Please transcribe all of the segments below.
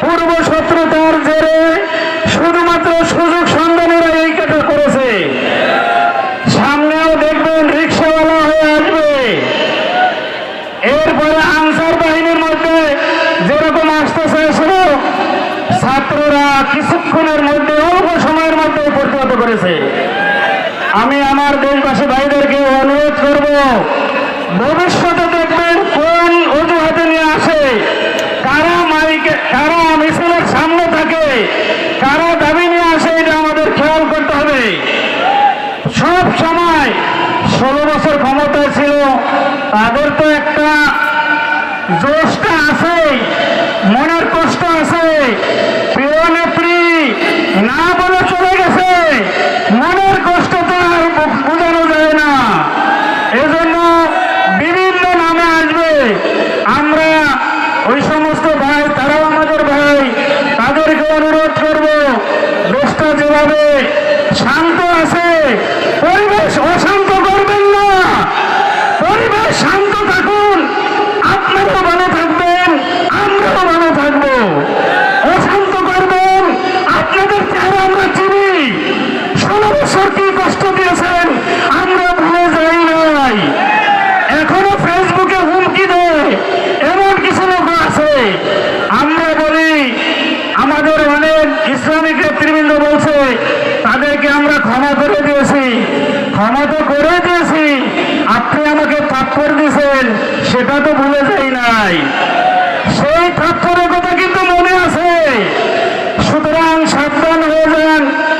পূর্ব শত্রুতার আনসার বাহিনীর মধ্যে যেরকম ছাত্ররা কিছুক্ষণের মধ্যে, অল্প সময়ের মধ্যে প্রতিহত আমি আমার দেশবাসী ভাইদেরকে অনুরোধ করব, ভবিষ্যৎ কারা দাবি নিয়ে আসে, এটা আমাদের খেয়াল করতে হবে। সব সময় ষোলো বছর ক্ষমতায় ছিল, তাদের তো একটা জোশটা আছে, মনের কষ্ট আছে। প্রিয় নেত্রী, না বলে চলে গেছে, মনে হবে। সাবধান হয়ে যান।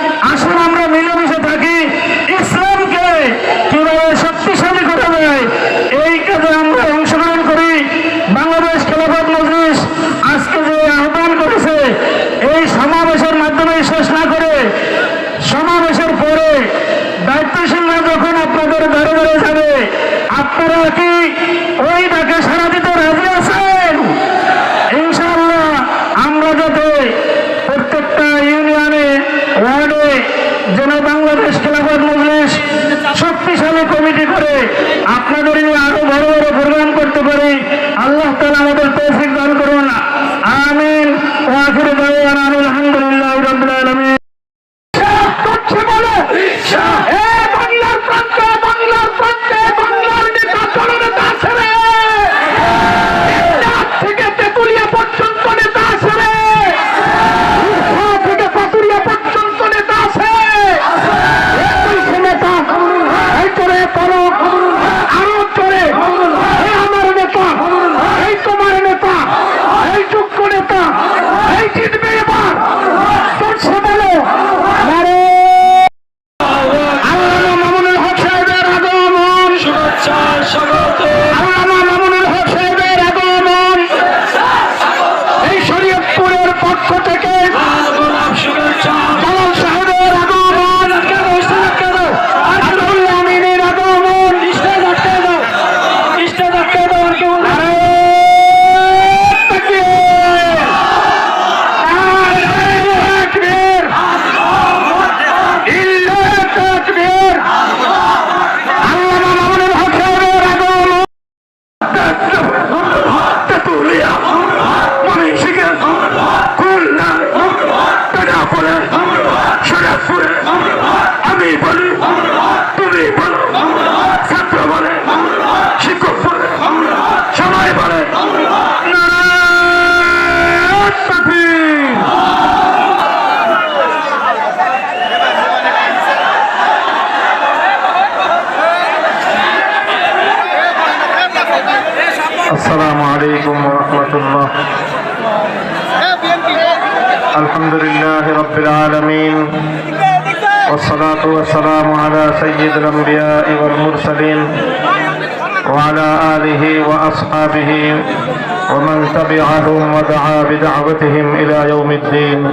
وصحابتهم إلى يوم الدين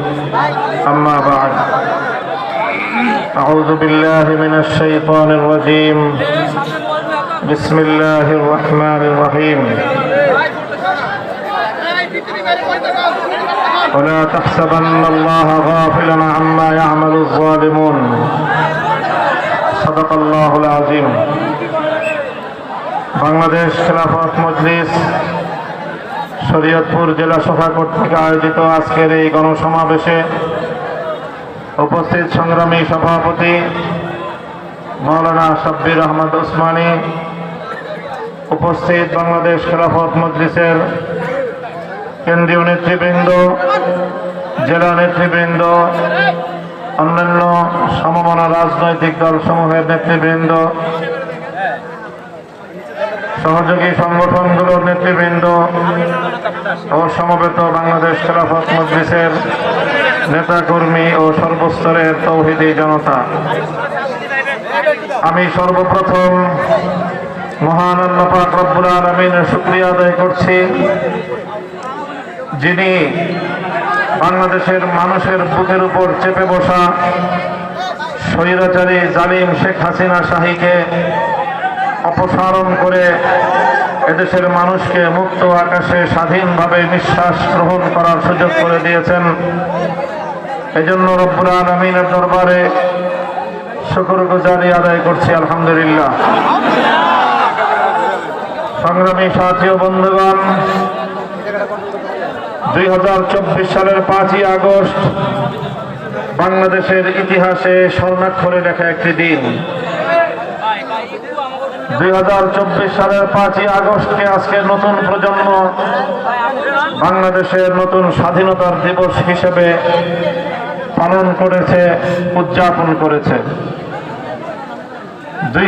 أما بعد أعوذ بالله من الشيطان الرجيم بسم الله الرحمن الرحيم ولا تحسبن الله غافلا عما يعمل الظالمون صدق الله العظيم بنغلاديش خلافات مجلس শরীয়তপুর জেলা সভা কর্তৃক আয়োজিত আজকের এই গণসমাবেশে উপস্থিত সংগ্রামী সভাপতি মৌলানা সাব্বির আহমদ ওসমানী, উপস্থিত বাংলাদেশ খেলাফত মজলিসের কেন্দ্রীয় নেতৃবৃন্দ, জেলা নেতৃবৃন্দ, অন্যান্য সমমনা রাজনৈতিক দলসমূহের নেতৃবৃন্দ সহযোগী সংগঠনগুলোর নেতৃবৃন্দ ও সমবেত বাংলাদেশ খেলাফত মজলিসের নেতাকর্মী ও সর্বস্তরের তৌহিদি জনতা। আমি সর্বপ্রথম মহান আল্লাহ পাক রব্বুল আলমিনের শুক্রিয়া আদায় করছি যিনি বাংলাদেশের মানুষের বুকের উপর চেপে বসা স্বৈরাচারী জালিম শেখ হাসিনা শাহীকে অপসারণ করে এদেশের মানুষকে মুক্ত আকাশে স্বাধীনভাবে নিঃশ্বাস গ্রহণ করার সুযোগ করে দিয়েছেন। এজন্য রব্বুল আলমিনের দরবারে শুকুর গুজারি আদায় করছি, আলহামদুলিল্লাহ। সংগ্রামী সাথী ও বন্ধুগণ, দুই হাজার চব্বিশ সালের পাঁচই আগস্ট বাংলাদেশের ইতিহাসে স্বর্ণাক্ষরে লেখা একটি দিন। দুই হাজার চব্বিশ সালের পাঁচই আগস্টকে আজকে নতুন প্রজন্ম বাংলাদেশের নতুন স্বাধীনতার দিবস হিসেবে পালন করেছে, উদযাপন করেছে। দুই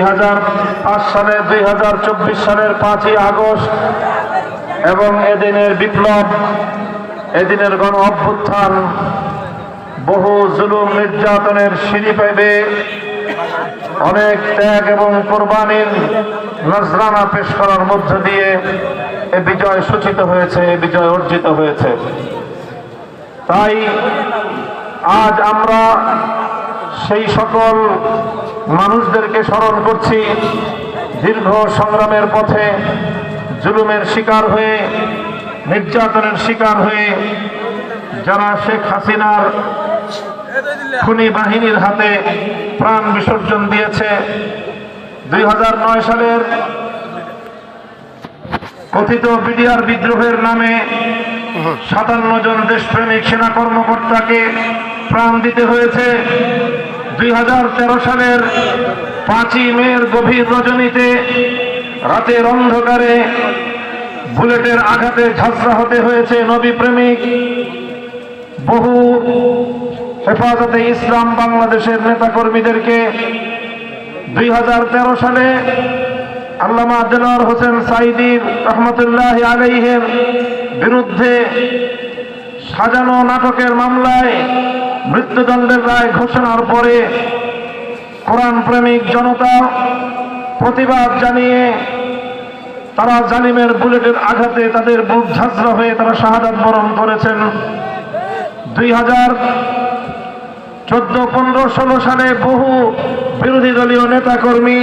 সালে, দুই হাজার চব্বিশ সালের পাঁচই আগস্ট এবং এদিনের বিপ্লব, এদিনের গণ অভ্যুত্থান, বহু জুলুম নির্যাতনের সিঁড়ি পেবে অনেক ত্যাগ এবং কোরবানির নজরানা পেশ করার মধ্য দিয়ে এ বিজয় সূচিত হয়েছে, এ বিজয় অর্জিত হয়েছে। তাই আজ আমরা সেই সকল মানুষদেরকে স্মরণ করছি, দীর্ঘ সংগ্রামের পথে জুলুমের শিকার হয়ে, নির্যাতনের শিকার হয়ে যারা শেখ হাসিনার খুনি বাহিনীর হাতে প্রাণ বিসর্জন দিয়েছে। দুই হাজার নয় সালের কথিত বিডিআর বিদ্রোহের নামে সাতান্ন জন দেশপ্রেমিক সেনা কর্মকর্তাকে প্রাণ দিতে হয়েছে। দুই হাজার তেরো সালের পাঁচই মের গভীর রজনীতে রাতের অন্ধকারে বুলেটের আঘাতে ঝাঁঝরা হতে হয়েছে নবী প্রেমিক। বহু হেফাজতে ইসলাম বাংলাদেশের নেতাকর্মীদেরকে দুই হাজার তেরো সালে আল্লামা দেলোয়ার হোসেন সাইদির রহমতুল্লাহ আলাইহের বিরুদ্ধে সাজানো নাটকের মামলায় মৃত্যুদণ্ডের রায় ঘোষণার পরে কোরআন প্রেমিক জনতা প্রতিবাদ জানিয়ে তারা জালিমের বুলেটের আঘাতে তাদের বুক ঝাঁঝরা হয়ে তারা শাহাদাত বরণ করেছেন। দুই হাজার চোদ্দ, পনেরো, ষোলো সালে বহু বিরোধী দলীয় নেতাকর্মী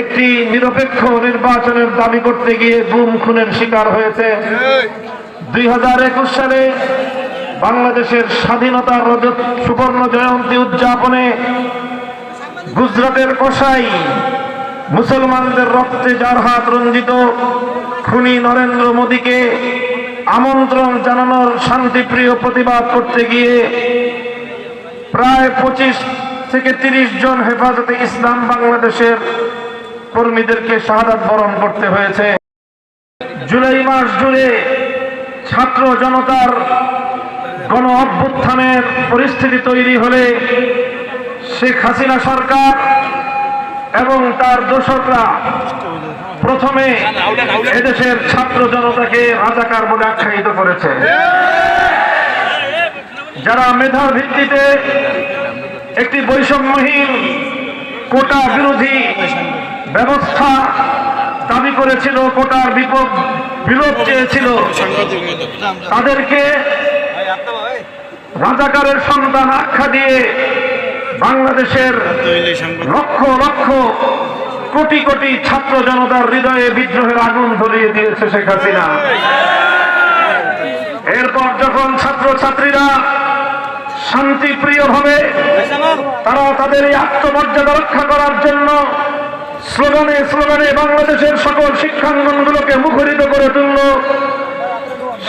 একটি নিরপেক্ষ নির্বাচনের দাবি করতে গিয়ে গুম, খুনের শিকার হয়েছে। দুই হাজার একুশ সালে বাংলাদেশের স্বাধীনতার রজত সুবর্ণ জয়ন্তী উদযাপনে গুজরাটের কসাই মুসলমানদের রক্তে যার হাত রঞ্জিত, খুনি নরেন্দ্র মোদীকে আমন্ত্রণ জানানোর শান্তিপ্রিয় প্রতিবাদ করতে গিয়ে প্রায় পঁচিশ থেকে তিরিশ জন হেফাজতে ইসলাম বাংলাদেশের কর্মীদেরকে শাহাদাত বরণ করতে হয়েছে। জুলাই মাস জুড়ে ছাত্র জনতার গণ অভ্যুত্থানের পরিস্থিতি তৈরি হলে শেখ হাসিনা সরকার এবং তার দোষকরা প্রথমে এদেশের ছাত্র জনতাকে রাজাকার বলে আখ্যায়িত করেছে। যারা মেধার ভিত্তিতে একটি বৈষম্যহীন কোটা বিরোধী ব্যবস্থা দাবি করেছিল, কোটার বিপদ বিলোপ চেয়েছিল, তাদেরকে রাজাকারের সন্তান আখ্যা দিয়ে বাংলাদেশের লক্ষ লক্ষ কোটি কোটি ছাত্র জনতার হৃদয়ে বিদ্রোহের আগুন ধরিয়ে দিয়েছে শেখ হাসিনা। এরপর যখন ছাত্র ছাত্রীরা শান্তিপ্রিয় ভাবে তারা তাদের এই আত্মমর্যাদা রক্ষা করার জন্য স্লোগানে স্লোগানে বাংলাদেশের সকল শিক্ষাঙ্গনগুলোকে মুখরিত করে তুলল।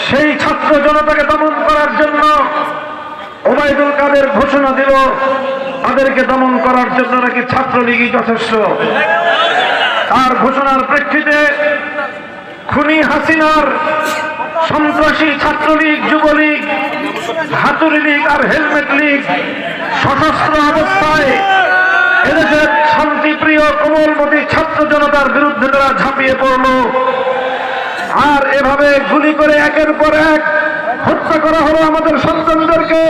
সেই ছাত্র জনতাকে দমন করার জন্য ওবায়দুল কাদের ঘোষণা দিল, তাদেরকে দমন করার জন্য নাকি ছাত্রলীগই যথেষ্ট। তার ঘোষণার প্রেক্ষিতে খুনি হাসিনার সন্ত্রাসী ছাত্রলীগ, যুবলীগ হাতুড়ি লীগ আর হেলমেট লীগ সশস্ত্র অবস্থায় এদেশের শান্তিপ্রিয় কোমলমতি ছাত্র জনতার বিরুদ্ধে তারা ঝাঁপিয়ে পড়ল। আর এভাবে গুলি করে একের পর এক হত্যা করা হলো আমাদের সন্তানদেরকে,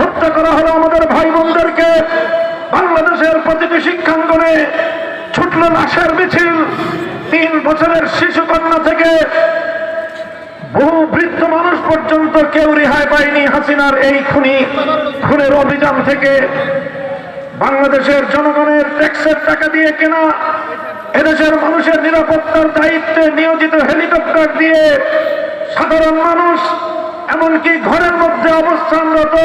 হত্যা করা হলো আমাদের ভাই বোনদেরকে বাংলাদেশের প্রতিটি শিক্ষাঙ্গনে ছুটল লাশের মিছিল। তিন বছরের শিশু কন্যা থেকে বহু বৃদ্ধ মানুষ পর্যন্ত কেউ রেহাই পায়নি হাসিনার এই খুনি। খুনের অভিযান থেকে বাংলাদেশের জনগণের ট্যাক্সের টাকা দিয়ে কেনা, এদেশের মানুষের নিরাপত্তার দায়িত্বে নিয়োজিত হেলিকপ্টার দিয়ে সাধারণ মানুষ, এমনকি ঘরের মধ্যে অবস্থানরত,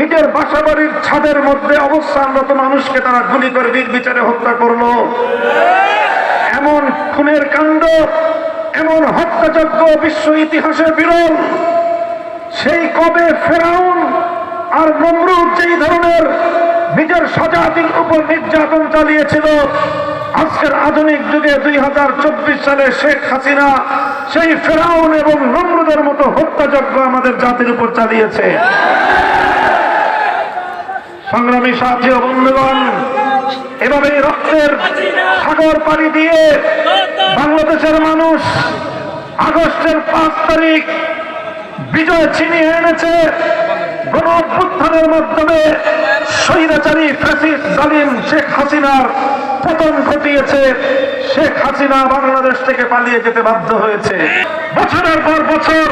নিজের বাসা বাড়ির ছাদের মধ্যে অবস্থানরত মানুষকে তারা গুলি করে নির্বিচারে হত্যা করল। এমন খুনের কাণ্ড এমন হত্যাযজ্ঞ বিশ্ব ইতিহাসে বিরল। সেই কবে ফেরাউন আর নমরুদ যেই ধরনের নিজের স্বজাতির উপর নির্যাতন চালিয়েছিল, আজকের আধুনিক যুগে দুই হাজার চব্বিশ সালে শেখ হাসিনা সেই ফেরাউন এবং নমরুদের মতো হত্যাযজ্ঞ আমাদের জাতির উপর চালিয়েছে। সংগ্রামী সাথী বন্ধুগণ এভাবে রক্তের সাগর পাড়ি দিয়ে বাংলাদেশের মানুষ আগস্টের পাঁচ তারিখ বিজয় ছিনিয়ে এনেছে গণ অভ্যুত্থানের মাধ্যমে স্বৈরাচারী ফ্যাসিস্ট জালিম শেখ হাসিনার পতন ঘটিয়েছে। শেখ হাসিনা বাংলাদেশ থেকে পালিয়ে যেতে বাধ্য হয়েছে। বছরের পর বছর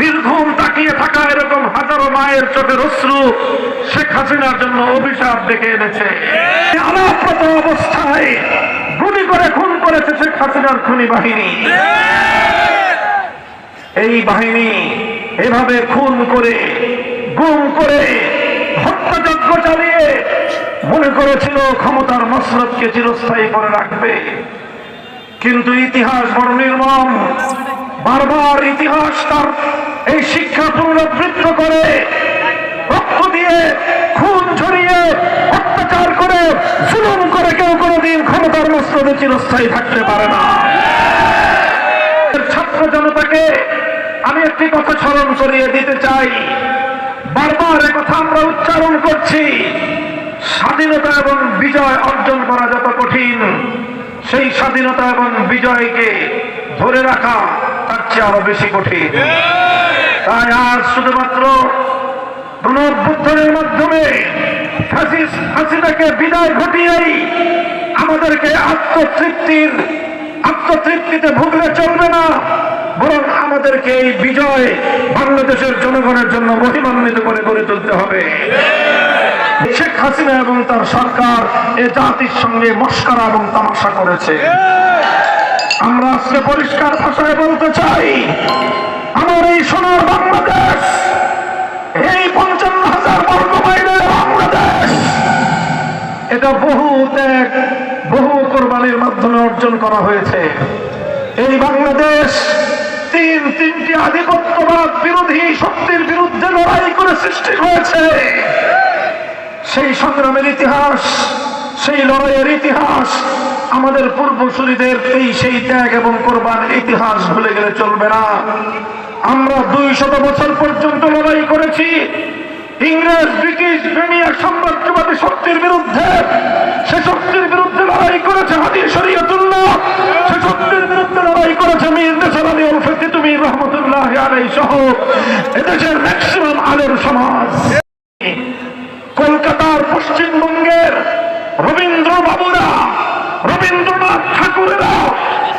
নির্ঘুম তাকিয়ে থাকা এরকম হাজারো মায়ের চোখের অশ্রু শেখ হাসিনার জন্য অভিশাপ ডেকে এনেছে। আলাপত অবস্থায় গুলি করে খুন করেছে শেখ হাসিনার খুনি বাহিনী। এই বাহিনী এভাবে খুন করে, গুম করে, হত্যাযজ্ঞ চালিয়ে মনে করেছিল ক্ষমতার মসলতকে চিরস্থায়ী করে রাখবে। কিন্তু ইতিহাস বড় নির্মম। বারবার ইতিহাস তার এই শিক্ষা পুনরাবৃত্ত করে, রক্ত দিয়ে, খুন ঝরিয়ে অত্যাচার করে, জুলুম করে কেউ কোনোদিন ক্ষমতার মসলতে চিরস্থায়ী থাকতে পারে না। ছাত্র জনতাকে আমি একটি কথা স্মরণ করিয়ে দিতে চাই। বারবার কথা আমরা উচ্চারণ করছি। স্বাধীনতা এবং বিজয় অর্জন করা যত কঠিন, সেই স্বাধীনতা এবং বিজয়কে ধরে রাখা চেয়ে আরও বেশি কঠিন। তাই আজ শুধুমাত্র পুনর্বুদ্ধনের মাধ্যমে বিদায় ঘটিয়েই আমাদেরকে আত্মতৃপ্তির, আত্মতৃপ্তিতে ভুগলে চলবে না, বরং আমাদেরকে এই বিজয় বাংলাদেশের জনগণের জন্য মহিমান্বিত করে গড়ে তুলতে হবে। শেখ হাসিনা এবং তার সরকার এ জাতির সঙ্গে মস্করা এবং তামাশা করেছে। আমরা আজকে পরিষ্কার ভাষায় বলতে চাই, আমার এই সোনার বাংলাদেশ, এই পঞ্চান্ন হাজার বর্গ মাইলের বাংলাদেশ, এটা বহু ত্যাগ, বহু কোরবানির মাধ্যমে অর্জন করা হয়েছে। এই বাংলাদেশ তিন তিনটি আধিপত্যবাদ বিরোধী শক্তির বিরুদ্ধে লড়াই করে সৃষ্টি হয়েছে। সেই সংগ্রামের ইতিহাস, সেই লড়াইয়ের ইতিহাস আমাদের পূর্বসূরীদের এই সেই ত্যাগ এবং কোরবান ইতিহাস ভুলে গেলে চলবে না। আমরা দুই শত বছর পর্যন্ত লড়াই করেছি। ইংরেজ, ব্রিটিশ ব্রিটিশ সাম্রাজ্যবাদী শক্তির বিরুদ্ধে। সে শক্তির বিরুদ্ধে লড়াই করেছে হাদির শরীয়তুল্লাহ। সে শক্তির বিরুদ্ধে লড়াই করেছে মীর নেসার আলী উলফে তিতুমির রহমতুল্লাহ আলাই সহ এদেশের ম্যাক্সিমাম আলের সমাজ। কলকাতার পশ্চিমবঙ্গের রবীন্দ্র বাবুরা রবীন্দ্রনাথ ঠাকুরেরা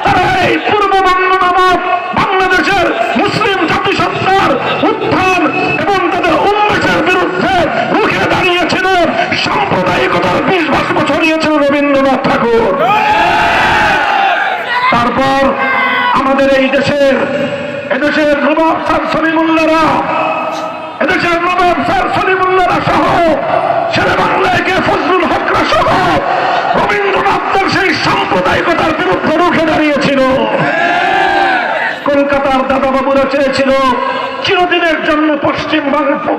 তারা এই পূর্ববঙ্গ নামক বাংলাদেশের মুসলিম জাতিসত্তার উত্থান এবং তাদের উন্মেষের বিরুদ্ধে রুখে দাঁড়িয়েছিল। সাম্প্রদায়িকতার বিশ বছর ছড়িয়েছিল রবীন্দ্রনাথ ঠাকুর। তারপর আমাদের এই দেশের, এদেশের নবাব স্যার সলিমুল্লারা এদেশের নবাব স্যার সলিমুল্লারা সহ শেরে বাংলায় কে ফজলুল হকরা সহ রবীন্দ্রনাথের সাম্প্রদায়িকতার বিরুদ্ধে রুখে দাঁড়িয়েছিল। কলকাতার দাদাবাবুরা চেয়েছিল, চিরদিনের জন্য পশ্চিম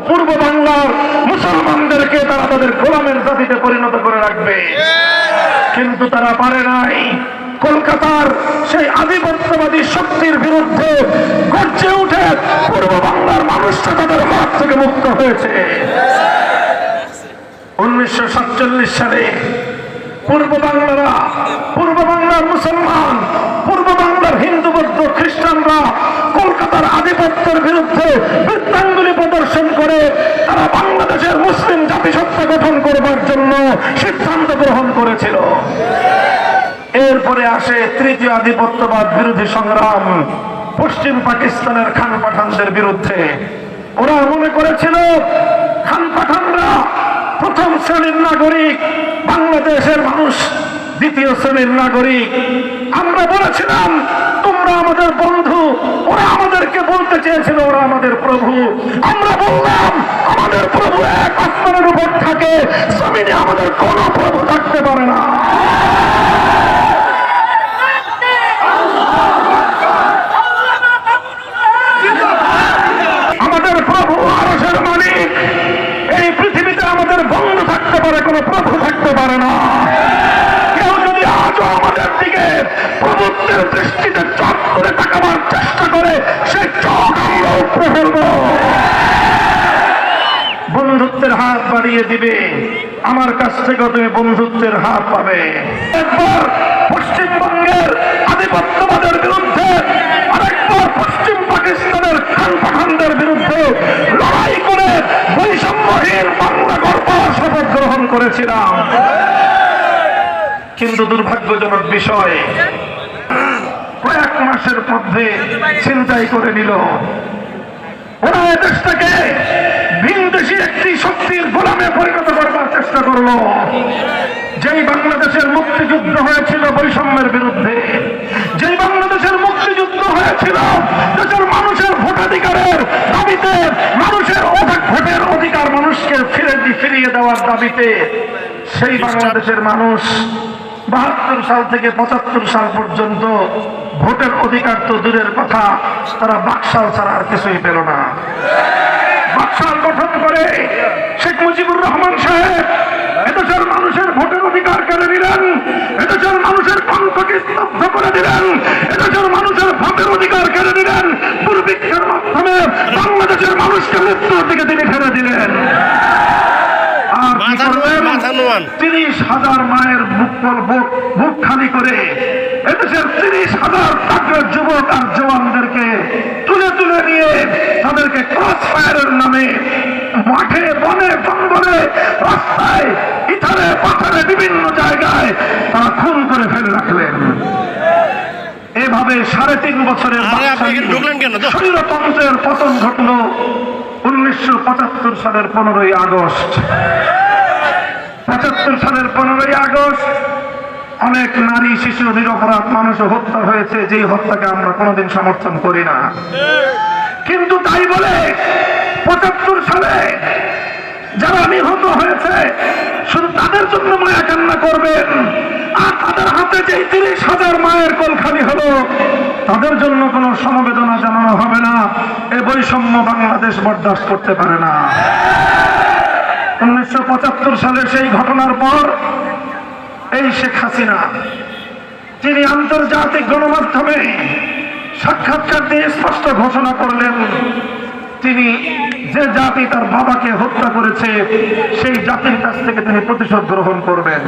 পূর্ব বাংলার মুসলমানদেরকে তারা তাদের গোলামের জাতিতে পরিণত করে রাখবে। কিন্তু তারা পারে নাই। কলকাতার সেই আধিপত্যবাদী শক্তির বিরুদ্ধে গর্জে উঠে পূর্ব বাংলার মানুষটা তাদের হাত থেকে মুক্ত হয়েছে। উনিশশো সাতচল্লিশ সালে পূর্ব বাংলারা, পূর্ব বাংলার মুসলমান, পূর্ব বাংলার হিন্দু, বৌদ্ধ, খ্রিস্টানরা কলকাতার আধিপত্যের বিরুদ্ধে বৃত্তাঙ্গুলি প্রদর্শন করে তারা বাংলাদেশের মুসলিম জাতিসত্তা গঠন করবার জন্য সিদ্ধান্ত গ্রহণ করেছিল। এরপরে আসে তৃতীয় আধিপত্যবাদ বিরোধী সংগ্রাম, পশ্চিম পাকিস্তানের খান পাঠানদের বিরুদ্ধে। ওরা মনে করেছিল, খান পাঠানরা প্রথম শ্রেণির নাগরিক বাংলাদেশের দ্বিতীয় শ্রেণির নাগরিক, আমরা বলেছিলাম, তোমরা আমাদের বন্ধু, ওরা আমাদেরকে বলতে চেয়েছিল, ওরা আমাদের প্রভু। আমরা বললাম, আমাদের প্রভু এক আসমানের উপর থাকে, জমিনে আমাদের কোনো প্রভু থাকতে পারে না আমাদের প্রভু আরসের মালিক এই পৃথিবীতে আমাদের বন্ধু থাকতে পারে কোনো প্রভু থাকতে পারে না কেউ যদি আজও আমাদের দিকে প্রভুত্বের দৃষ্টিতে চট করে তাকাবার চেষ্টা করে সে চোখ আমরা উপরে ফেলব বন্ধুত্বের হাত বাড়িয়ে দিবে। আমার কাছ থেকে তুমি বন্ধুত্বের হাত পাবে। একবার পশ্চিমবঙ্গের আধিপত্যবাদের বিরুদ্ধে আরেকবার পশ্চিম পাকিস্তানের খান পাঠানদের বিরুদ্ধে লড়াই করে বৈষম্যহীন বাংলা গড়বার শপথ গ্রহণ করেছিলাম। কিন্তু দুর্ভাগ্যজনক বিষয়। কয়েক মাসের মধ্যে চিন্তাই করে নিল। ওরা দেশটাকে ভিনদেশি একটি শক্তির গোলামে পরিণত করবার চেষ্টা করল। যেই বাংলাদেশের মুক্তিযুদ্ধ হয়েছিল বৈষম্যের বিরুদ্ধে, যেই বাংলাদেশের মুক্তিযুদ্ধ হয়েছিল দেশের মানুষের ভোটাধিকারের দাবিতে, মানুষের অধিক ভোটের অধিকার মানুষকে ফিরে ফিরিয়ে দেওয়ার দাবিতে, সেই বাংলাদেশের মানুষ বাহাত্তর সাল থেকে পঁচাত্তর সাল পর্যন্ত ভোটের অধিকার তো দূরের কথা তারা বাকশাল ছাড়া আর কিছুই পেল না। বাকশাল গঠন করে শেখ মুজিবুর রহমান সাহেব এদেশের মানুষের ভোটের অধিকার কেড়ে নিলেন এদেশের মানুষের কণ্ঠকে স্তব্ধ করে দিলেন এদেশের মানুষের ভোটের অধিকার কেড়ে নিলেন দুর্ভিক্ষের মাধ্যমে বাংলাদেশের মানুষকে মৃত্যুর দিকে তিনি ফেলে দিলেন। আর। তিরিশ হাজার মায়ের বুক বুক বুক খালি করে এদেশের তিরিশ হাজার টাকার যুবক আর জওয়ানদেরকে তুলে তুলে নিয়ে তাদেরকে ক্রস ফায়ারের নামে মাঠে বনে জঙ্গলে রাস্তায় ইথারে পাথারে বিভিন্ন জায়গায় তারা খুন করে ফেলে রাখলেন এভাবে সাড়ে তিন বছরের? স্বৈরতন্ত্রের পতন ঘটল উনিশশো পঁচাত্তর সালের পনেরোই আগস্ট পঁচাত্তর সালের পনেরোই আগস্ট অনেক নারী, শিশু, নিরপরাধ মানুষ হত্যা হয়েছে, যেই হত্যাকে আমরা কোনোদিন সমর্থন করি না। কিন্তু তাই বলে পঁচাত্তর সালে যারা নিহত হয়েছে, শুধু তাদের জন্য মায়া কান্না করবেন, আর তাদের হাতে যে তিরিশ হাজার মায়ের কোল খালি হলো, তাদের জন্য কোনো সমবেদনা জানানো হবে না। এ বৈষম্য বাংলাদেশ বরদাস্ত করতে পারে না। উনিশশো সালের সেই ঘটনার পর এই শেখ হাসিনা তিনি আন্তর্জাতিক গণমাধ্যমে সাক্ষাৎকার দিয়ে স্পষ্ট ঘোষণা করলেন তিনি যে জাতি তার বাবাকে হত্যা করেছে সেই জাতির কাছ থেকে তিনি প্রতিশোধ গ্রহণ করবেন।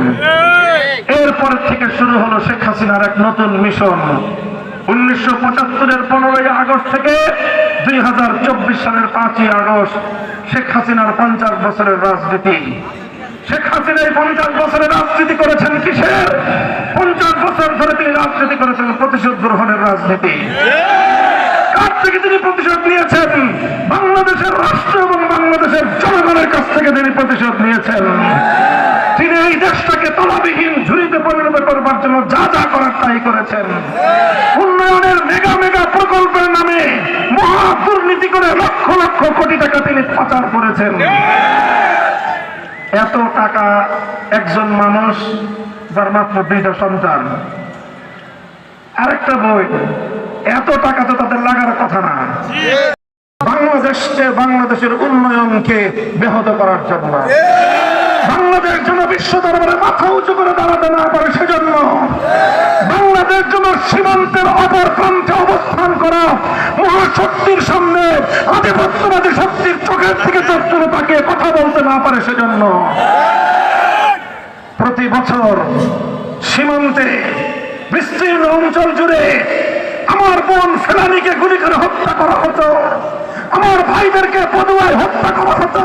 এরপর থেকে শুরু হলো শেখ হাসিনার এক নতুন মিশন। উনিশশো পঁচাত্তরের পনেরোই আগস্ট থেকে দুই হাজার চব্বিশ সালের পাঁচই আগস্ট শেখ হাসিনার পঞ্চাশ বছরের রাজনীতি। শেখ হাসিনা পঞ্চাশ বছরের রাজনীতি করেছেন কিসের? পঞ্চাশ বছর ধরে তিনি রাজনীতি করেছেন প্রতিশোধ গ্রহণের রাজনীতি। কার থেকে তিনি প্রতিশোধ নিয়েছেন? বাংলাদেশের রাষ্ট্র এবং বাংলাদেশের জনগণের কাছ থেকে তিনি প্রতিশোধ নিয়েছেন। তিনি এই দেশটাকে তলাবিহীন, ঝুড়িতে পরিণত করবার জন্য যা যা করার তাই করেছেন উন্নয়নের মেগা মেগা প্রকল্পের নামে মহা দুর্নীতি করে লক্ষ লক্ষ কোটি টাকা তিনি পাচার করেছেন। এত টাকা একজন মানুষ, যার মাত্র দুইটা সন্তান। আরেকটা বই, এত টাকা তো তাদের লাগার কথা না। বাংলাদেশকে বাংলাদেশের উন্নয়নকে ব্যাহত করার জন্য। বাংলাদেশ যেন বিশ্ব দরবারে মাথা উঁচু করে দাঁড়াতে না পারে সেজন্য বাংলাদেশ যেন সীমান্তের অপর প্রান্তে অবস্থান করা মহাশক্তির সামনে আধিপত্যবাদী শক্তির চোখের থেকে চোখ তুলে তাকে কথা বলতে না পারে সেজন্য। প্রতি বছর সীমান্তে বিস্তীর্ণ অঞ্চল জুড়ে আমার বোন ফেলানিকে গুলি করে হত্যা করা হতো আমার ভাইদেরকে পদুয়ায় হত্যা করা হতো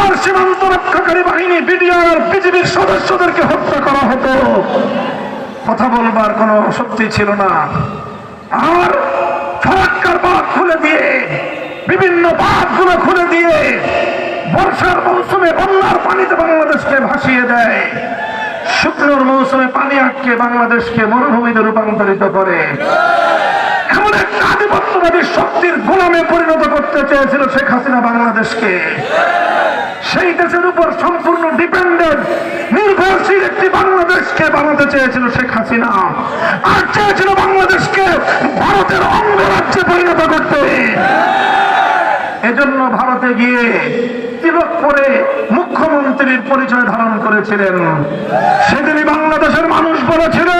আমার সীমান্ত রক্ষাকারী বাহিনী, বিডিআর বিজিবির সদস্যদেরকে হত্যা করা হতো। কথা বলবার কোনো শক্তি ছিল না। আর ফরাক্কার বাঁধ খুলে দিয়ে, বিভিন্ন বাঁধগুলো খুলে দিয়ে বর্ষার মৌসুমে বন্যার পানিতে বাংলাদেশকে ভাসিয়ে দেয়। শুকনোর মৌসুমে পানি আটকে বাংলাদেশকে মরুভূমিতে রূপান্তরিত করে। এমন একটা আধিপত্যবাদী শক্তির গোলামে পরিণত করতে চেয়েছিল শেখ হাসিনা বাংলাদেশকে। সেই দেশের উপর সম্পূর্ণ ডিপেন্ডেন্ট নির্ভরশীল একটি বাংলাদেশকে বানাতে চেয়েছিল শেখ হাসিনা। আর চেয়েছিল বাংলাদেশকে ভারতের অঙ্গরাজ্যে পরিণত করতে। এজন্য ভারতে গিয়ে তিলক করে মুখ্যমন্ত্রীর পরিচয় ধারণ করেছিলেন। সেদিনই বাংলাদেশের মানুষ বলেছিল,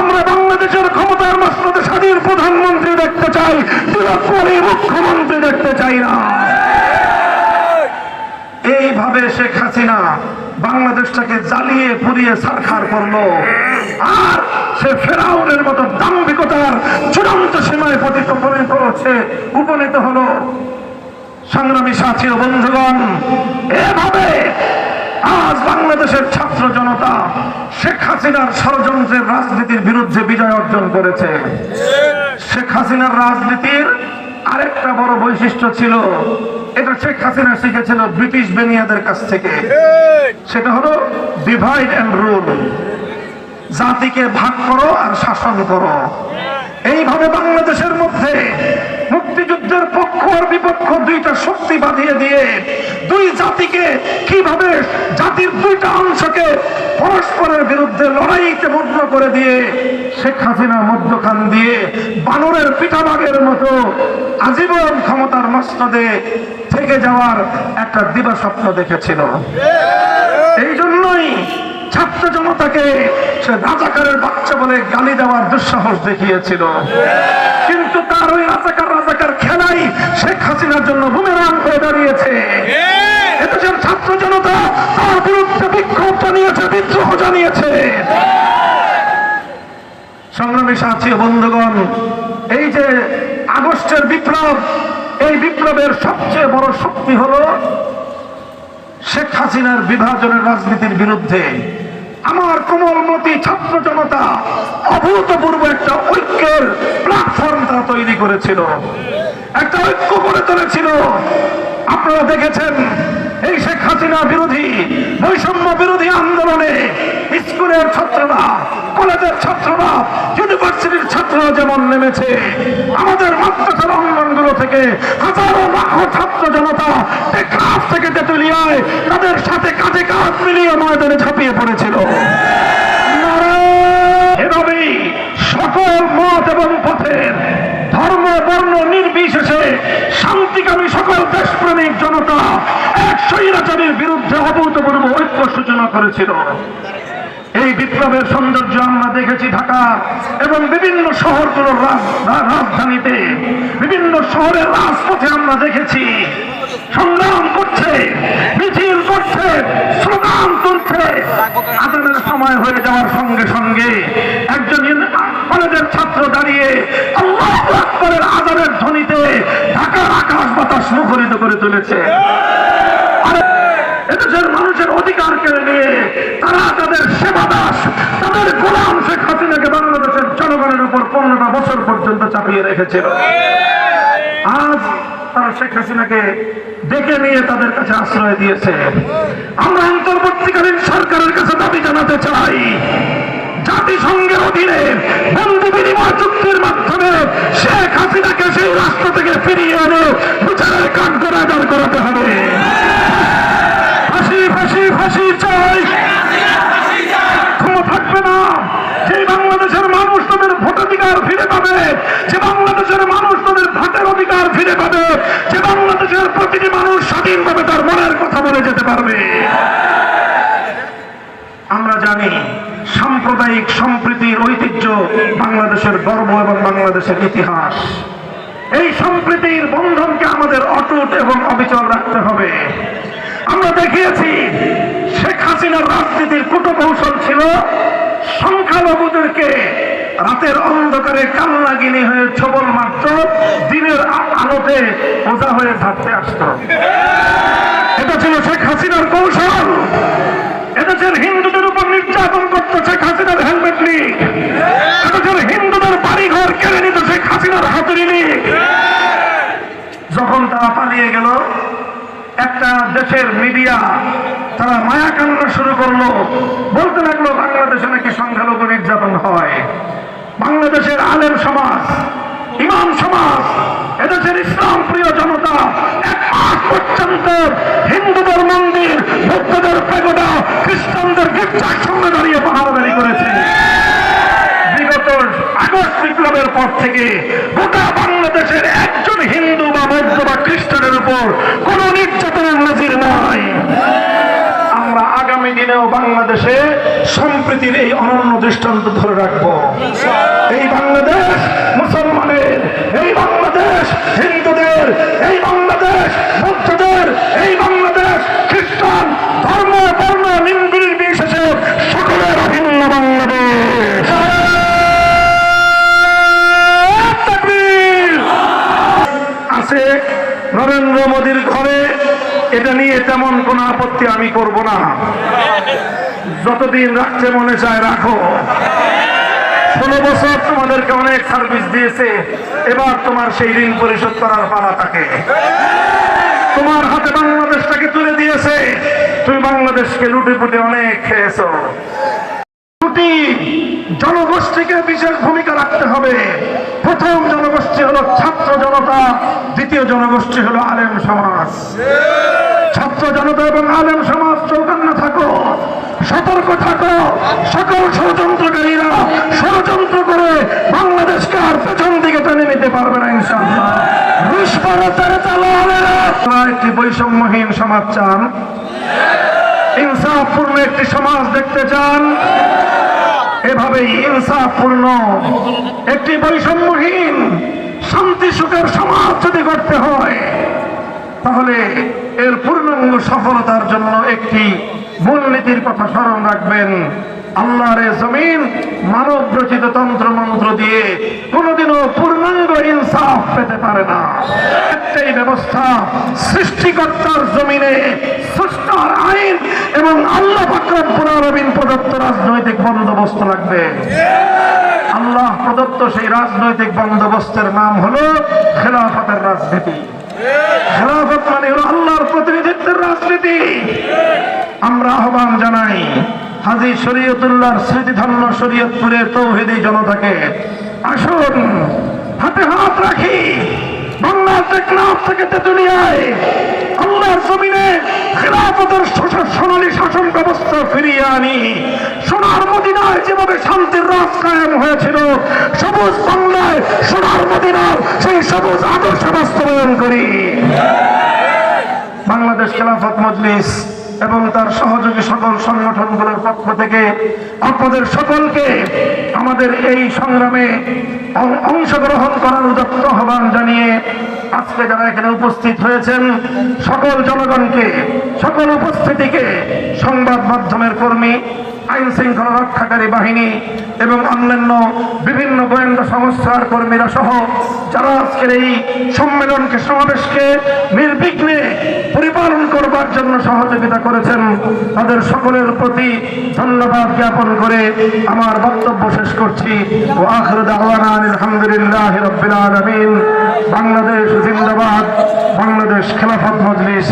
আমরা বাংলাদেশের ক্ষমতার মসনদে স্বাধীন প্রধানমন্ত্রী দেখতে চাই, তিলক করে মুখ্যমন্ত্রী দেখতে চাই না। এইভাবে শেখ হাসিনা। বাংলাদেশটাকে জ্বালিয়ে পুড়িয়ে সারখার করল। আর সে ফেরাউনের মতো দাম্ভিকতার চূড়ান্ত সীমায় পতিত পরিণত হচ্ছে উপনীত হলো সংগ্রামী সাথী ও বন্ধুগণ। এভাবে আজ বাংলাদেশের ছাত্র জনতা শেখ হাসিনার ষড়যন্ত্রের রাজনীতির বিরুদ্ধে বিজয় অর্জন করেছে। শেখ হাসিনার রাজনীতির আরেকটা বড় বৈশিষ্ট্য ছিল এটা শেখ হাসিনা শিখেছিল ব্রিটিশ বেনিয়াদের কাছ থেকে। সেটা হলো ডিভাইড অ্যান্ড রুল জাতিকে ভাগ করো আর শাসন করো। এইভাবে বাংলাদেশের মধ্যে মুক্তিযুদ্ধের পক্ষ আর বিপক্ষ দুইটা শক্তি বাঁধিয়ে দিয়ে দুই জাতিকে কীভাবে জাতির দুইটা অংশকে পরস্পরের বিরুদ্ধে লড়াইতে মগ্ন করে দিয়ে শেখ হাসিনা মধ্যখান দিয়ে বানরের পিঠাভাগের মতো আজীবন ক্ষমতার মসনদে থেকে যাওয়ার একটা দিবা স্বপ্ন দেখেছিল। এই জন্যই ছাত্র জনতাকে সে রাজাকারের বাচ্চা বলে গালি দেওয়ার দুঃসাহস দেখিয়েছিল। কিন্তু তার ওই রাজাকার শেখ হাসিনার জন্য বুমেরাং হয়ে দাঁড়িয়েছে। এদেশের ছাত্র জনতা তার বিরুদ্ধে বিক্ষোভ জানিয়েছে বিদ্রোহ জানিয়েছে। সংগ্রামী সাথী বন্ধুগণ এই যে আগস্টের বিপ্লব এই বিপ্লবের সবচেয়ে বড় শক্তি হলো শেখ হাসিনার বিভাজনের রাজনীতির বিরুদ্ধে। আমার কোমলমতি ছাত্র জনতা অভূতপূর্ব একটা ঐক্যের প্ল্যাটফর্ম তারা তৈরি করেছিল। একটা ঐক্য করে তুলেছিল। আপনারা দেখেছেন, এই শেখ হাসিনা বিরোধী, বৈষম্য বিরোধী আন্দোলনে স্কুলের ছাত্ররা, কলেজের ছাত্ররা, ইউনিভার্সিটির ছাত্ররা যেমন নেমেছে, আমাদের মাদ্রাসার অঙ্গনগুলো থেকে হাজারো লাখো ছাত্র জনতা ক্লাস থেকে তেতুলিয়ায় তাদের সাথে কাঁধে কাঁধ মিলিয়ে ময়দানে ঝাঁপিয়ে পড়েছিল। এভাবেই সকল মত এবং পথের ধর্ম বর্ণ নির্বিশেষে শান্তিকামী সকল দেশপ্রেমিক জনতা এক স্বৈরাচারের বিরুদ্ধে অভূতপূর্ব ঐক্য সূচনা করেছিল। এই বিপ্লবের সৌন্দর্য আমরা দেখেছি ঢাকা এবং বিভিন্ন শহরগুলোর রাজধানীতে। বিভিন্ন শহরের রাজপথে আমরা দেখেছি, সংগ্রাম করছে, মিছিল করছে, স্লোগান তুলছে। আদানের সময় হয়ে যাওয়ার সঙ্গে সঙ্গে একজন কলেজের ছাত্র দাঁড়িয়ে আল্লাহ আকবরের আদানের ধ্বনিতে ঢাকার আকাশ বাতাস মুখরিত করে তুলেছে। অধিকার কেড়ে নিয়ে তারা তাদের সেবা দাস, তাদের গোলাম শেখ হাসিনাকে বাংলাদেশের জনগণের উপর পনেরোটা বছর পর্যন্ত চাপিয়ে রেখেছিল আজ তারা শেখ হাসিনাকে ডেকে নিয়ে তাদের কাছে আশ্রয় দিয়েছে। আমরা অন্তর্বর্তীকালীন সরকারের কাছে দাবি জানাতে চাই, জাতিসংঘের অধীনে বন্ধু বিনিময় চুক্তির মাধ্যমে শেখ হাসিনাকে সেই রাষ্ট্র থেকে ফিরিয়ে এনে বিচারের কাঠ করে আদার করাতে হবে। ফাঁসি চাই। থাকবে না। সেই বাংলাদেশের মানুষ তাদের ভোটে ফিরে পাবে, যে বাংলাদেশের মানুষ তাদের ভোটের অধিকার ফিরে পাবে, যে বাংলাদেশের প্রতিটি মানুষ স্বাধীনভাবে তার মনের কথা বলে যেতে পারবে। আমরা জানি সাম্প্রদায়িক সম্প্রীতির ঐতিহ্য বাংলাদেশের গর্ব এবং বাংলাদেশের ইতিহাস। এই সম্প্রীতির বন্ধনকে আমাদের অটুট এবং অবিচল রাখতে হবে। আমরা দেখিয়েছি, শেখ হাসিনার রাজনীতির কুটকৌশল ছিল সংখ্যালঘুদেরকে রাতের অন্ধকারে কান্নাগিনি হয়ে ছবল মারত, দিনের আলোতে ওজা হয়ে থাকতে আসতো। এটা ছিল শেখ হাসিনার কৌশল। এদেশের হিন্দুদের উপর নির্যাতন করতো শেখ হাসিনার হেলমেট লীগ এদেশের হিন্দুদের বাড়িঘর কেড়ে নিত শেখ হাসিনার হাতুড়ি লীগ যখন তারা পালিয়ে গেল একটা দেশের মিডিয়া তারা মায়া কান্না শুরু করল। বলতে লাগল, বাংলাদেশে নাকি সংখ্যালঘু নির্যাতন হয়। বাংলাদেশের আলেম সমাজ, ইমাম সমাজ, এদেশের ইসলাম প্রিয় জনতা, এক মাস পর্যন্ত হিন্দুদের মন্দির, বৌদ্ধদের পেগোডা খ্রিস্টানদের গির্জার সঙ্গে দাঁড়িয়ে পাহারাদারি করেছে। বিগত আগস্ট বিপ্লবের পর থেকে গোটা বাংলাদেশের একজন হিন্দু বা বৌদ্ধ বা খ্রিস্টানের উপর আগামী দিনেও বাংলাদেশে সম্প্রীতির এই অনন্য দৃষ্টান্ত ধরে রাখব। এই বাংলাদেশ মুসলমানের, এই বাংলাদেশ হিন্দুদের, এই বাংলাদেশ বৌদ্ধদের, এই বাংলাদেশ খ্রিস্টান ধর্ম, বর্ণ নিম্বির বিশেষে সকলের অভিন্ন বাংলাদেশ। আছে নরেন্দ্র মোদীর ঘরে নিয়ে তেমন কোনো আপত্তি আমি করব না। যতদিন রাখতে মনে চায় রাখো। ষোলো বছর তোমাদেরকে অনেক সার্ভিস দিয়েছে, এবার তোমার সেই ঋণ পরিশোধ করার পালা থাকে। তোমার হাতে বাংলাদেশটাকে তুলে দিয়েছে, তুমি বাংলাদেশকে লুটে পুটে অনেক খেয়েছো। দুটি জনগোষ্ঠীকে বিশেষ ভূমিকা রাখতে হবে। প্রথম জনগোষ্ঠী হলো ছাত্র জনতা, দ্বিতীয় জনগোষ্ঠী হলো আলেম সমাজ। ছাত্র জনতা এবং আলেম সমাজ চৌকান্ন থাকো, সতর্ক থাকো, সকল ষড়যন্ত্রকারীরা ষড়যন্ত্র করে বাংলাদেশকে আর পেছন দিকে টেনে নিতে পারবে না চালানেরা, একটি বৈষম্যহীন সমাজ চান। ইনসাফপূর্ণ একটি সমাজ দেখতে চান, এভাবেই ইনসাফপূর্ণ। একটি বৈষম্যহীন, শান্তি সুখের সমাজ যদি করতে হয়, তাহলে এর পূর্ণাঙ্গ সফলতার জন্য একটি মূলনীতির কথা স্মরণ রাখবেন। আল্লাহর জমিন মানব রচিত তন্ত্র মন্ত্র দিয়ে কোনোদিনও পূর্ণাঙ্গ ইনসাফ পেতে পারে না। একটাই ব্যবস্থা সৃষ্টিকর্তার জমিনে, সৃষ্টার আইন এবং আল্লাহ পাকরম পুনরবীন প্রদত্ত রাজনৈতিক বন্দোবস্ত লাগবে। আল্লাহ প্রদত্ত সেই রাজনৈতিক বন্দোবস্তের নাম হলো খেলাফতের রাজনীতি। খেলাফত মানে হলো আল্লাহর প্রতিনিধিত্বের রাজনীতি। আমরা আহ্বান জানাই, হাজি শরীয়তুল্লাহর স্মৃতিধন্য শরীয়তপুরের তৌহিদি জনতাকে, আসুন, হাতে হাত রাখি। বাংলার টেকনাফ থেকে আল্লাহর জমিনে খেলাফতের সোনালী শাসন ব্যবস্থা ফিরিয়ে আনি। সোনার মদিনায় যেভাবে শান্তির রাজ কায়েম হয়েছিল, সবুজ বাংলায় সোনার মদিনার সেই সবুজ আদর্শ বাস্তবায়ন করি। বাংলাদেশ খেলাফত মজলিস এবং তার সহযোগী সকল সংগঠনগুলোর পক্ষ থেকে আপনাদের সকলকে আমাদের এই সংগ্রামে অংশগ্রহণ করার উদত্ত আহ্বান জানিয়ে আজকে যারা এখানে উপস্থিত হয়েছেন, সকল জনগণকে, সকল উপস্থিতিকে সংবাদ মাধ্যমের কর্মী, আইন শৃঙ্খলা রক্ষাকারী বাহিনী এবং অন্যান্য বিভিন্ন গোয়েন্দা সংস্থার কর্মীরা সহ যারা আজকের এই সম্মেলনকে, সমাবেশকে নির্বিঘ্নে পরিপালন করবার জন্য সহযোগিতা করেছেন। তাদের সকলের প্রতি ধন্যবাদ জ্ঞাপন করে আমার বক্তব্য শেষ করছি। আলহামদুলিল্লাহ বাংলাদেশ জিন্দাবাদ, বাংলাদেশ খেলাফত মজলিস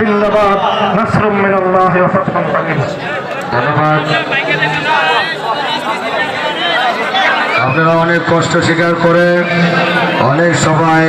জিন্দাবাদ। নাসরুম ধন্যবাদ। আপনারা অনেক কষ্ট স্বীকার করে, অনেক সময়